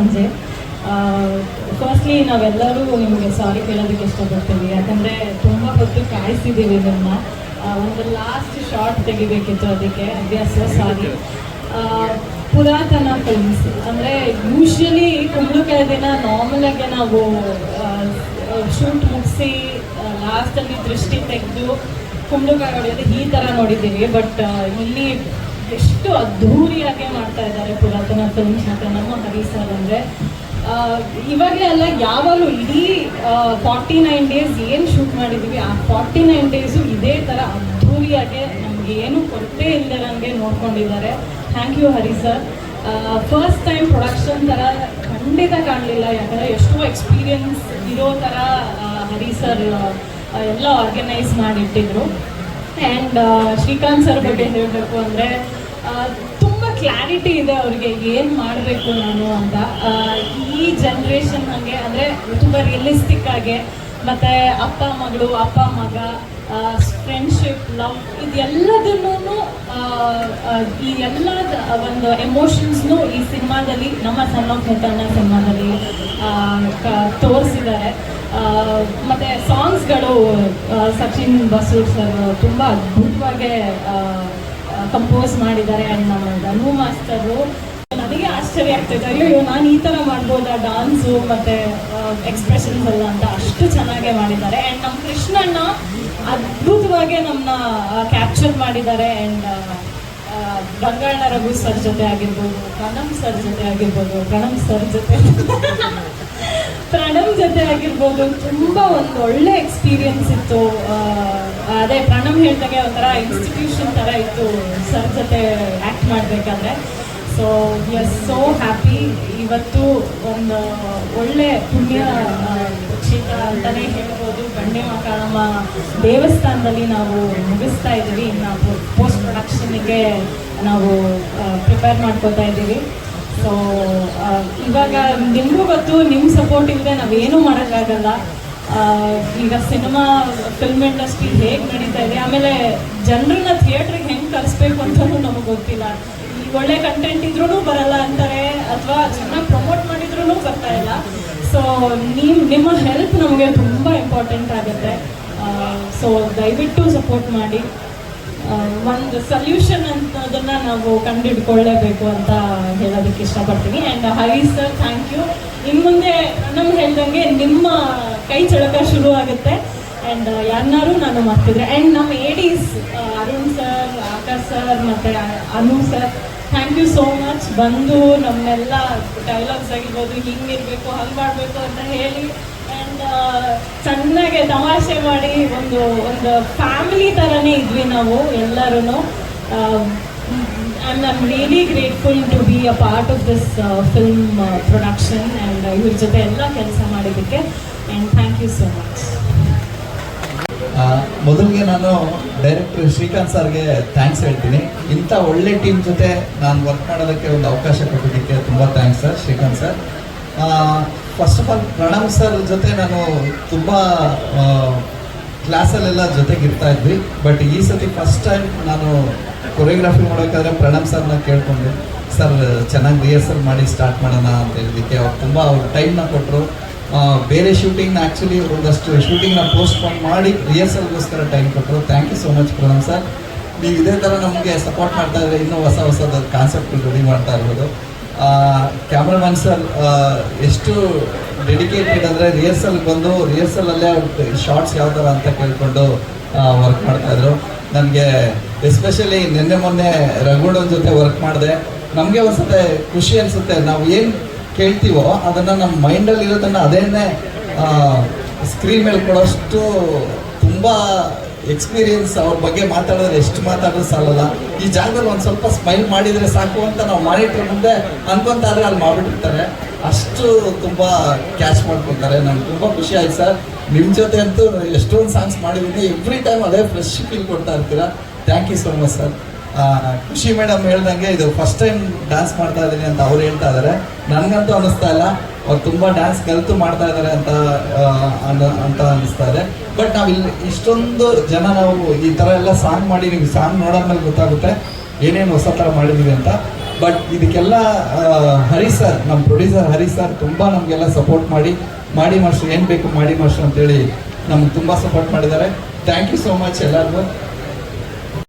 ಸಂಜೆ. ಫಸ್ಟ್ಲಿ ನಾವೆಲ್ಲರೂ ನಿಮಗೆ ಸಾರಿ ಕೇಳೋದಕ್ಕೆ ಇಷ್ಟಪಡ್ತೀವಿ. ಯಾಕಂದರೆ ತುಂಬ ಹೊತ್ತು ಕಾಯಿಸಿದ್ದೀವಿ ಇದನ್ನು ಒಂದು ಲಾಸ್ಟ್ ಶಾರ್ಟ್ ತೆಗಿಬೇಕಿತ್ತು ಅದಕ್ಕೆ. ಅಭ್ಯಾಸ ಸಾರಿ ಪುರಾತನ ಫಿಲ್ಮ್ಸ್ ಅಂದರೆ ಯೂಶ್ವಲಿ ಕುಂಬಳಕಾಯಿ ದಿನ ನಾರ್ಮಲಾಗಿ ನಾವು ಶೂಟ್ ಮುಗಿಸಿ ಲಾಸ್ಟಲ್ಲಿ ದೃಷ್ಟಿ ತೆಗೆದು ಕುಂಬಳಕಾಯಿ ಹೊಡೆಯೋದು ಈ ಥರ ನೋಡಿದ್ದೀವಿ. ಬಟ್ ಇಲ್ಲಿ ಎಷ್ಟು ಅದ್ಧೂರಿಯಾಗಿ ಮಾಡ್ತಾ ಇದ್ದಾರೆ ಪುರಾತನ ಫಿಲ್ಮ್ಸ್ ಮತ್ತು ನಮ್ಮ ಹರಿ ಸರ್ ಅಂದರೆ ಇವಾಗಲೇ ಅಲ್ಲ, ಯಾವಾಗಲೂ ಇಡೀ ಫಾರ್ಟಿ ನೈನ್ ಡೇಸ್ ಏನು ಶೂಟ್ ಮಾಡಿದ್ದೀವಿ ಆ ಫಾರ್ಟಿ ನೈನ್ ಡೇಸು ಇದೇ ಥರ ಅದ್ಧೂರಿಯಾಗೆ ನಮ್ಗೆ ಏನು ಕೊರತೆ ಇಲ್ಲದಂಗೆ ನೋಡ್ಕೊಂಡಿದ್ದಾರೆ. Thank you Hari sir first time production ಥರ ಖಂಡಿತ ಕಾಣಲಿಲ್ಲ. ಯಾಕಂದರೆ ಎಷ್ಟೋ ಎಕ್ಸ್ಪೀರಿಯನ್ಸ್ ಇರೋ ಥರ ಹರಿ ಸರ್ ಎಲ್ಲ ಆರ್ಗನೈಸ್ ಮಾಡಿಟ್ಟಿದ್ರು. ಆ್ಯಂಡ್ ಶ್ರೀಕಾಂತ್ ಸರ್ ಬಗ್ಗೆ ಹೇಳಬೇಕು ಅಂದರೆ ತುಂಬ ಕ್ಲಾರಿಟಿ ಇದೆ ಅವ್ರಿಗೆ ಏನು ಮಾಡಬೇಕು ನಾನು ಅಂತ. ಈ ಜನ್ರೇಷನ್ ಹಾಗೆ ಅಂದರೆ ತುಂಬ ರಿಯಲಿಸ್ಟಿಕ್ ಆಗಿ ಮತ್ತು ಅಪ್ಪ, ಮಗಳು, ಅಪ್ಪ, ಮಗ ಫ್ರೆಂಡ್ಶಿಪ್ ಲವ್ ಇದೆಲ್ಲದನ್ನೂ ಈ ಎಲ್ಲ ಒಂದು ಎಮೋಷನ್ಸ್ನು ಈ ಸಿನಿಮಾದಲ್ಲಿ ನಮ್ಮ ಸಣ್ಣ ಪುಟ್ಟಣ್ಣ ಸಿನಿಮಾದಲ್ಲಿ ತೋರಿಸಿದ್ದಾರೆ. ಮತ್ತು ಸಾಂಗ್ಸ್ಗಳು ಸಚಿನ್, ಬಸೂರ್ ಸರ್ ತುಂಬ ಅದ್ಭುತವಾಗಿ ಕಂಪೋಸ್ ಮಾಡಿದ್ದಾರೆ ಆ್ಯಂಡ್ ನಮ್ಮ ಧನು ಮಾಸ್ತರು ನನಗೆ ಆಶ್ಚರ್ಯ ಆಗ್ತೈತೆ ಅಯ್ಯೋ ನಾನು ಈ ಥರ ಮಾಡ್ಬೋದಾ? ಡಾನ್ಸು ಮತ್ತು ಎಕ್ಸ್ಪ್ರೆಷನ್ಸ್ ಎಲ್ಲ ಅಂತ ಅಷ್ಟು ಚೆನ್ನಾಗೇ ಮಾಡಿದ್ದಾರೆ. ಆ್ಯಂಡ್ ನಮ್ಮ ಕೃಷ್ಣಣ್ಣ ಅದ್ಭುತವಾಗಿ ನಮ್ಮನ್ನ ಕ್ಯಾಪ್ಚರ್ ಮಾಡಿದ್ದಾರೆ. ಆ್ಯಂಡ್ ಬಂಗಾಳ ರಘು ಸರ್ ಜೊತೆ ಆಗಿರ್ಬೋದು, ಪ್ರಣಮ್ ಸರ್ ಜೊತೆ ಆಗಿರ್ಬೋದು, ಪ್ರಣಮ್ ಸರ್ ಜೊತೆ. ಪ್ರಣಮ್ ಜೊತೆ ಆಗಿರ್ಬೋದು, ತುಂಬ ಒಂದು ಒಳ್ಳೆ ಎಕ್ಸ್ಪೀರಿಯನ್ಸ್ ಇತ್ತು. ಅದೇ ಪ್ರಣಮ್ ಹೇಳ್ದಾಗೆ ಒಂಥರ ಇನ್ಸ್ಟಿಟ್ಯೂಷನ್ ಥರ ಇತ್ತು ಸರ್ ಜೊತೆ ಆ್ಯಕ್ಟ್ ಮಾಡಬೇಕಾದ್ರೆ. So we are so happy ಇವತ್ತು ಒಂದು ಒಳ್ಳೆ ಪುಣ್ಯ ಕ್ಷೇತ್ರ ಅಂತಲೇ ಹೇಳ್ಬೋದು. ಬಂಡೆ ಮಕಾಳಮ್ಮ ದೇವಸ್ಥಾನದಲ್ಲಿ ನಾವು ಮುಗಿಸ್ತಾ ಇದ್ದೀವಿ. ಇನ್ನು ಪೋಸ್ಟ್ ಪ್ರೊಡಕ್ಷನ್ಗೆ ನಾವು ಪ್ರಿಪೇರ್ ಮಾಡ್ಕೋತಾ ಇದ್ದೀವಿ. ಸೊ ಇವಾಗ ನಿಮಗೂ ಗೊತ್ತು ನಿಮ್ಮ ಸಪೋರ್ಟ್ ಇಲ್ಲದೆ ನಾವೇನೂ ಮಾಡೋಕ್ಕಾಗಲ್ಲ ಈಗ ಸಿನಿಮಾ ಫಿಲ್ಮ್ ಇಂಡಸ್ಟ್ರಿ ಹೇಗೆ ನಡೀತಾ ಇದೆ, ಆಮೇಲೆ ಜನರನ್ನ ಥಿಯೇಟ್ರಿಗೆ ಹೆಂಗೆ ಕರೆಸ್ಬೇಕು ಅಂತಲೂ ನಮಗೆ ಗೊತ್ತಿಲ್ಲ. ಒಳ್ಳೆ ಕಂಟೆಂಟ್ ಇದ್ರೂ ಬರಲ್ಲ ಅಂತಾರೆ, ಅಥವಾ ಚೆನ್ನಾಗಿ ಪ್ರಮೋಟ್ ಮಾಡಿದ್ರೂ ಬರ್ತಾ ಇಲ್ಲ. ಸೊ ನೀವು, ನಿಮ್ಮ ಹೆಲ್ಪ್ ನಮಗೆ ತುಂಬ ಇಂಪಾರ್ಟೆಂಟ್ ಆಗುತ್ತೆ. ಸೊ ದಯವಿಟ್ಟು ಸಪೋರ್ಟ್ ಮಾಡಿ. ಒಂದು ಸೊಲ್ಯೂಷನ್ ಅನ್ನೋದನ್ನ ನಾವು ಕಂಡುಹಿಡ್ಕೊಳ್ಳೇಬೇಕು ಅಂತ ಹೇಳೋದಕ್ಕೆ ಇಷ್ಟಪಡ್ತೀನಿ. And Hari sir thank you ಇನ್ನು ಮುಂದೆ ನಮ್ಗೆ ಹೇಳ್ದಂಗೆ ನಿಮ್ಮ ಕೈ ಚಳಕ ಶುರು ಆಗುತ್ತೆ ಆ್ಯಂಡ್ ಯಾರನ್ನಾರು ನಾನು ಮಾಡ್ತಿದ್ರೆ ಆ್ಯಂಡ್ ನಮ್ಮ ADs Arun sir Akash sir ಮತ್ತು Anu sir thank you so much ಬಂದು ನಮ್ಮೆಲ್ಲ ಡೈಲಾಗ್ಸ್ ಆಗಿರ್ಬೋದು, ಹಿಂಗಿರ್ಬೇಕು, ಹಂಗೆ ಮಾಡಬೇಕು ಅಂತ ಹೇಳಿ ಚೆನ್ನಾಗೆ ತಮಾಷೆ ಮಾಡಿ ಒಂದು ಒಂದು ಫ್ಯಾಮಿಲಿ ಥರನೇ ಇದ್ವಿ ನಾವು ಎಲ್ಲರೂ and I'm really grateful to be a part of this film production and ಇವ್ರ ಜೊತೆ ಎಲ್ಲ ಕೆಲಸ ಮಾಡಿದ್ದಕ್ಕೆ. And thank you so much ಮೊದಲಿಗೆ ನಾನು ಡೈರೆಕ್ಟರ್ ಶ್ರೀಕಾಂತ್ ಸರ್ಗೆ ಥ್ಯಾಂಕ್ಸ್ ಹೇಳ್ತೀನಿ. ಇಂಥ ಒಳ್ಳೆ ಟೀಮ್ ಜೊತೆ ನಾನು ವರ್ಕ್ ಮಾಡೋದಕ್ಕೆ ಒಂದು ಅವಕಾಶ ಕೊಟ್ಟಿದ್ದಕ್ಕೆ ತುಂಬ thanks sir Srikanth sir first of all Pranav sir ಜೊತೆ ನಾನು ತುಂಬ ಕ್ಲಾಸಲ್ಲೆಲ್ಲ ಜೊತೆಗೆ ಇರ್ತಾ ಇದ್ವಿ. ಬಟ್ ಈ ಸತಿ ಫಸ್ಟ್ ಟೈಮ್ ನಾನು ಕೊರಿಯೋಗ್ರಫಿ ಮಾಡೋಕ್ಕಾದ್ರೆ ಪ್ರಣಮ್ ಸರ್ನ ಕೇಳಿಕೊಂಡೆ. ಸರ್ ಚೆನ್ನಾಗಿ ರಿಹರ್ಸಲ್ ಮಾಡಿ ಸ್ಟಾರ್ಟ್ ಮಾಡೋಣ ಅಂತ ಹೇಳಿದ್ದಕ್ಕೆ ಅವ್ರು ತುಂಬ, ಅವ್ರು ಟೈಮ್ನ ಕೊಟ್ಟರು ಬೇರೆ ಶೂಟಿಂಗ್ನ ಆ್ಯಕ್ಚುಲಿ ಒಂದಷ್ಟು ಶೂಟಿಂಗ್ನ ಪೋಸ್ಟ್ಪೋನ್ ಮಾಡಿ ರಿಹರ್ಸಲ್ಗೋಸ್ಕರ ಟೈಮ್ ಕೊಟ್ಟರು thank you so much Pranam sir ನೀವು ಇದೇ ಥರ ನಮಗೆ ಸಪೋರ್ಟ್ ಮಾಡ್ತಾ ಇದ್ರೆ ಇನ್ನೂ ಹೊಸ ಹೊಸದ ಕಾನ್ಸೆಪ್ಟ್ ರೆಡಿ ಮಾಡ್ತಾ ಇರ್ಬೋದು. ಕ್ಯಾಮ್ರಾಮನ್ ಸರ್ ಎಷ್ಟು ಡೆಡಿಕೇಟೆಡ್ ಅಂದರೆ ರಿಹರ್ಸಲ್ ಬಂದು ರಿಹರ್ಸಲಲ್ಲೇ ಶಾರ್ಟ್ಸ್ ಯಾವ ಥರ ಅಂತ ಕೇಳಿಕೊಂಡು ವರ್ಕ್ ಮಾಡ್ತಾಯಿದ್ರು ನನಗೆ ಎಸ್ಪೆಷಲಿ ನಿನ್ನೆ ಮೊನ್ನೆ ರಘುಡನ್ ಜೊತೆ ವರ್ಕ್ ಮಾಡಿದೆ. ನಮಗೆ ಒಂದ್ಸತೆ ಖುಷಿ ಅನಿಸುತ್ತೆ. ನಾವು ಏನು ಕೇಳ್ತೀವೋ ಅದನ್ನು ನಮ್ಮ ಮೈಂಡಲ್ಲಿ ಇರೋದನ್ನು ಅದೇನೇ ಸ್ಕ್ರೀನ್ ಮೇಲೆ ಕೊಡೋಷ್ಟು ತುಂಬ ಎಕ್ಸ್ಪೀರಿಯನ್ಸ್ ಅವ್ರ ಬಗ್ಗೆ ಮಾತಾಡಿದ್ರೆ ಎಷ್ಟು ಮಾತಾಡೋದು ಸಾಲಲ್ಲ. ಈ ಜಾಗದಲ್ಲಿ ಒಂದು ಸ್ವಲ್ಪ ಸ್ಮೈಲ್ ಮಾಡಿದರೆ ಸಾಕು ಅಂತ ನಾವು ಮಾನಿಟ್ರ್ ಮುಂದೆ ಅನ್ಕೊಂತಾದ್ರೆ ಅಲ್ಲಿ ಮಾಡಿಬಿಟ್ಟಿರ್ತಾರೆ. ಅಷ್ಟು ತುಂಬ ಕ್ಯಾಚ್ ಮಾಡ್ಕೊತಾರೆ ನಂಗೆ ತುಂಬ ಖುಷಿ ಆಯ್ತು ಸರ್. ನಿಮ್ಮ ಜೊತೆ ಅಂತೂ ಎಷ್ಟೊಂದು ಸಾಂಗ್ಸ್ ಮಾಡಿದ್ದೀನಿ ಎವ್ರಿ ಟೈಮ್ ಅದೇ ಫ್ರೆಶ್ ಫೀಲ್ ಕೊಡ್ತಾ ಇರ್ತೀರಾ? Thank you so much sir ಖುಷಿ ಮೇಡಮ್ ಹೇಳ್ದಂಗೆ ಇದು ಫಸ್ಟ್ ಟೈಮ್ ಡ್ಯಾನ್ಸ್ ಮಾಡ್ತಾ ಇದ್ದೀನಿ ಅಂತ ಅವ್ರು ಹೇಳ್ತಾ ಇದ್ದಾರೆ ನನಗಂತೂ ಅನ್ನಿಸ್ತಾ ಇಲ್ಲ. ಅವ್ರು ತುಂಬ ಡ್ಯಾನ್ಸ್ ಕಲಿತು ಮಾಡ್ತಾ ಇದ್ದಾರೆ ಅಂತ ಅಂತ ಅನಿಸ್ತಾ ಇದೆ. ಬಟ್ ನಾವು ಇಲ್ಲಿ ಇಷ್ಟೊಂದು ಜನ ನಾವು ಈ ಥರ ಎಲ್ಲ ಸಾಂಗ್ ಮಾಡಿ ನಿಮ್ಗೆ ಸಾಂಗ್ ನೋಡೋದ್ಮೇಲೆ ಗೊತ್ತಾಗುತ್ತೆ ಏನೇನು ಹೊಸ ಥರ ಮಾಡಿದ್ದೀವಿ ಅಂತ. ಬಟ್ ಇದಕ್ಕೆಲ್ಲ ಹರಿ ಸರ್ ನಮ್ಮ ಪ್ರೊಡ್ಯೂಸರ್ ಹರಿ ಸರ್ ತುಂಬ ನಮಗೆಲ್ಲ ಸಪೋರ್ಟ್ ಮಾಡಿ ಮಾಡಿ ಮಾಸ್ಟರ್, ಏನು ಬೇಕು ಮಾಡಿ ಮಾಸ್ಟರ್ ಅಂತೇಳಿ ನಮ್ಗೆ ತುಂಬ ಸಪೋರ್ಟ್ ಮಾಡಿದ್ದಾರೆ. ಥ್ಯಾಂಕ್ ಯು ಸೋ ಮಚ್ ಎಲ್ಲರಿಗೂ.